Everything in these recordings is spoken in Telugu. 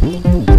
Boom, boom.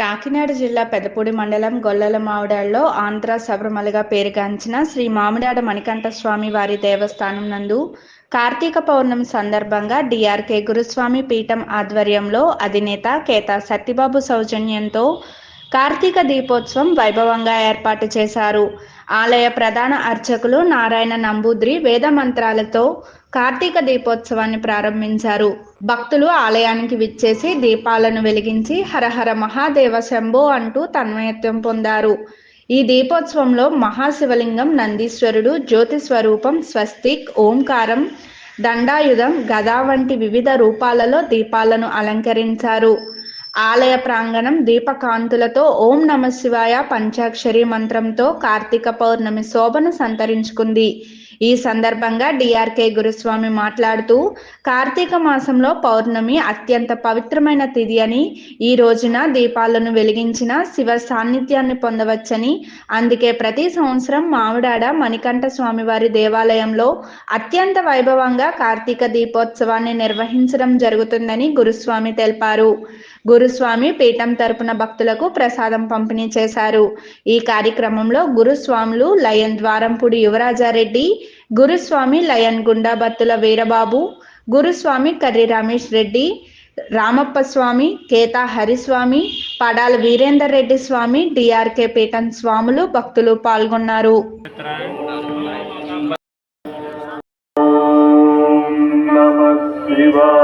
కాకినాడ జిల్లా పెదపూడి మండలం గొల్లల మామిడాడలో ఆంధ్ర శబరిమలగా పేరుగాంచిన శ్రీ మామిడాడ మణికంఠ స్వామి వారి దేవస్థానం నందు కార్తీక పౌర్ణమి సందర్భంగా డిఆర్కే గురుస్వామి పీఠం ఆధ్వర్యంలో అధినేత కేతా సత్యబాబు సౌజన్యంతో కార్తీక దీపోత్సవం వైభవంగా ఏర్పాటు చేశారు. ఆలయ ప్రధాన అర్చకులు నారాయణ నంబూద్రి వేద మంత్రాలతో కార్తీక దీపోత్సవాన్ని ప్రారంభించారు. భక్తులు ఆలయానికి విచ్చేసి దీపాలను వెలిగించి హరహర మహాదేవ శంభో అంటూ తన్మయత్వం పొందారు. ఈ దీపోత్సవంలో మహాశివలింగం నందీశ్వరుడు జ్యోతి స్వరూపం స్వస్తిక్ ఓంకారం దండాయుధం గదా వంటి వివిధ రూపాలలో దీపాలను అలంకరించారు. ఆలయ ప్రాంగణం దీపకాంతులతో ఓం నమ శివాయ పంచాక్షరి మంత్రంతో కార్తీక పౌర్ణమి శోభను సంతరించుకుంది. ఈ సందర్భంగా డిఆర్కే గురుస్వామి మాట్లాడుతూ కార్తీక మాసంలో పౌర్ణమి అత్యంత పవిత్రమైన తిథి అని ఈ రోజున దీపాలను వెలిగించిన శివ సాన్నిధ్యాన్ని పొందవచ్చని అందుకే ప్రతి సంవత్సరం మామిడాడ మణికంఠ స్వామివారి దేవాలయంలో అత్యంత వైభవంగా కార్తీక దీపోత్సవాన్ని నిర్వహించడం జరుగుతుందని గురుస్వామి తెలిపారు. గురుస్వామి పీఠం తరపున భక్తులకు ప్రసాదం పంపిణీ చేశారు. ఈ కార్యక్రమంలో గురుస్వాములు లయన్ ద్వారంపూడి యువరాజారెడ్డి గురుస్వామి లయన్ గుండాబత్తుల వీరబాబు గురుస్వామి కర్రి రమేష్ రెడ్డి రామప్ప స్వామి కేతా హరిస్వామి పడాల వీరేందర్ రెడ్డి స్వామి డిఆర్కే పీఠం స్వాములు భక్తులు పాల్గొన్నారు. శివా